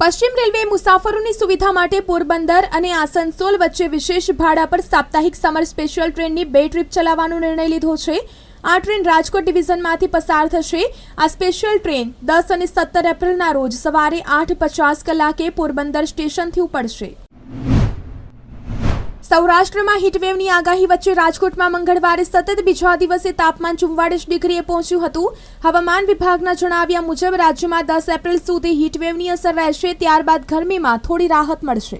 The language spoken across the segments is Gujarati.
પશ્ચિમ રેલવે મુસાફરોની સુવિધા માટે પોરબંદર અને આસનસોલ વચ્ચે વિશેષ ભાડા પર સાપ્તાહિક સમર સ્પેશિયલ ટ્રેનની બે ટ્રીપ ચલાવવાનો નિર્ણય લીધો છે. આ ટ્રેન રાજકોટ ડિવિઝનમાંથી પસાર થશે. આ સ્પેશિયલ ટ્રેન દસ અને સત્તર એપ્રિલના રોજ સવારે આઠ પચાસ કલાકે પોરબંદર સ્ટેશનથી ઉપડશે. સૌરાષ્ટ્રમાં હીટવેવની આગાહી વચ્ચે રાજકોટમાં મંગળવારે સતત બીજા દિવસે તાપમાન ચુમ્વાળીસ ડિગ્રીએ પહોંચ્યું હતું. હવામાન વિભાગના જણાવ્યા મુજબ રાજ્યમાં દસ એપ્રિલ સુધી હીટવેવની અસર રહેશે, ત્યારબાદ ગરમીમાં થોડી રાહત મળશે.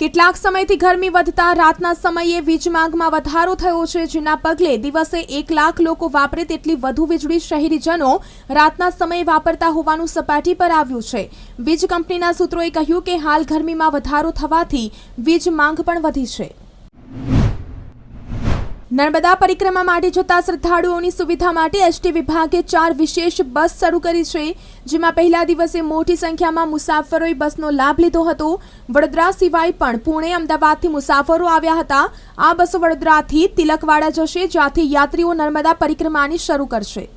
કેટલાક સમયથી ગરમી વધતા રાતના સમયે વીજ માંગમાં વધારો થયો છે, જેના પગલે દિવસે એક લાખ લોકો વાપરે તેટલી વધુ વીજળી શહેરીજનો રાતના સમયે વાપરતા હોવાનું સપાટી પર આવ્યું છે. વીજ કંપનીના સૂત્રોએ કહ્યું કે હાલ ગરમીમાં વધારો થવાથી વીજ માંગ પણ વધી છે. નર્મદા પરિક્રમા માટે જતા શ્રદ્ધાળુઓની સુવિધા માટે એસટી વિભાગે ચાર વિશેષ બસ શરૂ કરી છે, જેમાં પહેલા દિવસે મોટી સંખ્યામાં મુસાફરોએ બસનો લાભ લીધો હતો. વડોદરા સિવાય પણ પુણે, અમદાવાદથી મુસાફરો આવ્યા હતા. આ બસો વડોદરાથી તિલકવાડા જશે, જ્યાંથી યાત્રીઓ નર્મદા પરિક્રમાની શરૂ કરશે.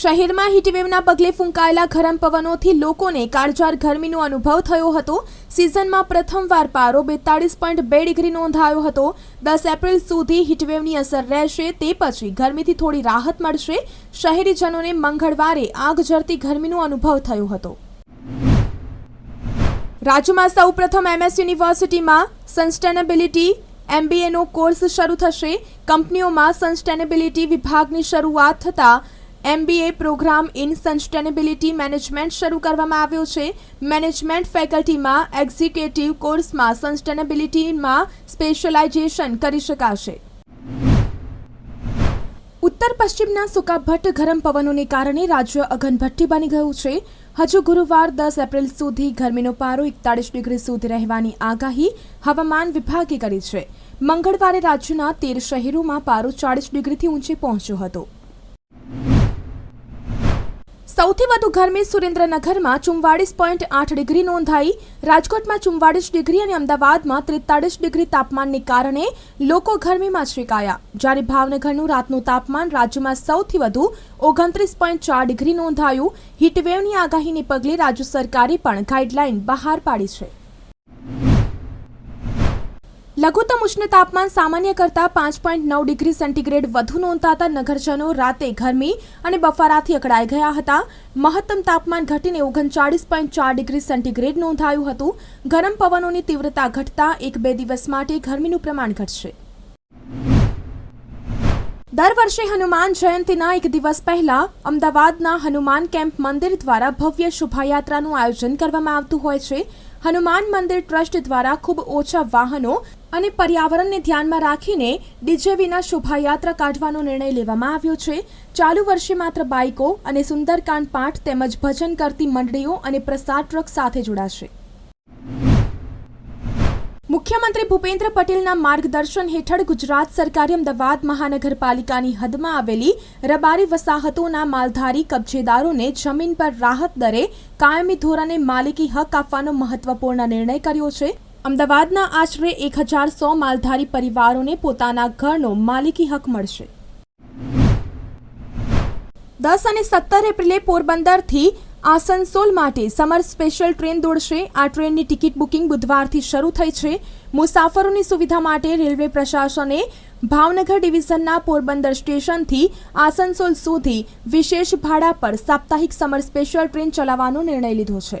શહેરમાં હીટવેવના પગલે ફૂંકાયેલા ગરમ પવનોથી લોકોને કાળજાર ગરમીનો અનુભવ થયો હતો. સિઝનમાં પ્રથમવાર પારો બેતાળીસ પોઈન્ટ બે ડિગ્રી નોંધાયો હતો. દસ એપ્રિલ સુધી હીટવેવની અસર રહેશે તે પછી ગરમીથી થોડી રાહત મળશે. શહેરીજનોને મંગળવારે આગ ઝરતી ગરમીનો અનુભવ થયો હતો. રાજ્યમાં સૌપ્રથમ એમએસ યુનિવર્સિટીમાં સસ્ટેનેબિલિટી એમબીએનો કોર્સ શરૂ થશે. કંપનીઓમાં સસ્ટેનેબિલિટી વિભાગની શરૂઆત થતાં MBA programme in sustainability management શરૂ કરવામાં આવ્યો છે. મેનેજમેન્ટ ફેકલ્ટીમાં એક્ઝિક્યુટિવ કોર્સમાં સસ્ટેનેબિલિટીમાં સ્પેશિયલાઇઝેશન કરી શકાશે. ઉત્તર પશ્ચિમના સુકાભટ્ટ ગરમ પવનોને કારણે રાજ્ય અગનભટ્ટી બની ગયું છે. હજુ ગુરુવાર દસ એપ્રિલ સુધી ગરમીનો પારો એકતાળીસ ડિગ્રી સુધી રહેવાની આગાહી હવામાન વિભાગે કરી છે. મંગળવારે રાજ્યના તેર શહેરોમાં પારો ચાળીસ ડિગ્રીથી ઊંચે પહોંચ્યો હતો. સૌથી વધુ ગરમી સુરેન્દ્રનગરમાં ચુમ્વાળીસ પોઈન્ટ આઠ ડિગ્રી નોંધાઈ. રાજકોટમાં ચુમ્વાળીસ ડિગ્રી અને અમદાવાદમાં ત્રેતાળીસ ડિગ્રી તાપમાનને કારણે લોકો ગરમીમાં શેકાયા જ્યારે ભાવનગરનું રાતનું તાપમાન રાજ્યમાં સૌથી વધુ ઓગણત્રીસ પોઈન્ટ ચાર ડિગ્રી નોંધાયું. હીટવેવની આગાહીને પગલે રાજ્ય સરકારે પણ ગાઈડલાઈન બહાર પાડી છે. લઘુત્તમ ઉષ્ણ તાપમાન સામાન્ય કરતાં પાંચ પોઈન્ટ નવ ડિગ્રી સેન્ટીગ્રેડ વધુ નોંધાતા નગરજનો રાતે ગરમી અને બફારાથી અકળાઈ ગયા હતા. મહત્તમ તાપમાન ઘટીને ઓગણચાળીસ પોઈન્ટ ચાર ડિગ્રી સેન્ટીગ્રેડ નોંધાયું હતું. ગરમ પવનોની તીવ્રતા ઘટતા એક બે દિવસ માટે ગરમીનું પ્રમાણ ઘટશે. દર વર્ષે હનુમાન જયંતીના એક દિવસ પહેલા અમદાવાદના હનુમાન કેમ્પ મંદિર દ્વારા ભવ્ય શોભાયાત્રાનું આયોજન કરવામાં આવતું હોય છે. હનુમાન મંદિર ટ્રસ્ટ દ્વારા ખૂબ ઓછા વાહનો અને પર્યાવરણને ધ્યાનમાં રાખીને ડીજે વિના શોભાયાત્રા કાઢવાનો નિર્ણય લેવામાં આવ્યો છે. ચાલુ વર્ષે માત્ર બાઇકો અને સુંદરકાંડ પાઠ તેમજ ભજન કરતી મંડળીઓ અને પ્રસાદ ટ્રક સાથે જોડાશે. મુખ્યમંત્રી ભૂપેન્દ્ર પટેલના માર્ગદર્શન હેઠળ ગુજરાત સરકારે અમદાવાદ મહાનગરપાલિકાની હદમાં આવેલી રબારી વસાહતોના માલધારી કબજેદારોને જમીન પર રાહત દરે કાયમી ધોરણે માલિકી હક આપવાનો મહત્વપૂર્ણ નિર્ણય કર્યો છે. અમદાવાદના આશરે એક હજાર સો માલધારી પરિવારોને પોતાના ઘરનો માલિકી હક મળશે. દસ અને સત્તર એપ્રિલે પોરબંદરથી આસનસોલ માટે સમર સ્પેશિયલ ટ્રેન દોડશે. આ ટ્રેનની ટિકિટ બુકિંગ બુધવારથી શરૂ થઈ છે. મુસાફરોની સુવિધા માટે રેલવે પ્રશાસને ભાવનગર ડિવિઝનના પોરબંદર સ્ટેશનથી આસનસોલ સુધી વિશેષ ભાડા પર સાપ્તાહિક સમર સ્પેશિયલ ટ્રેન ચલાવવાનો નિર્ણય લીધો છે.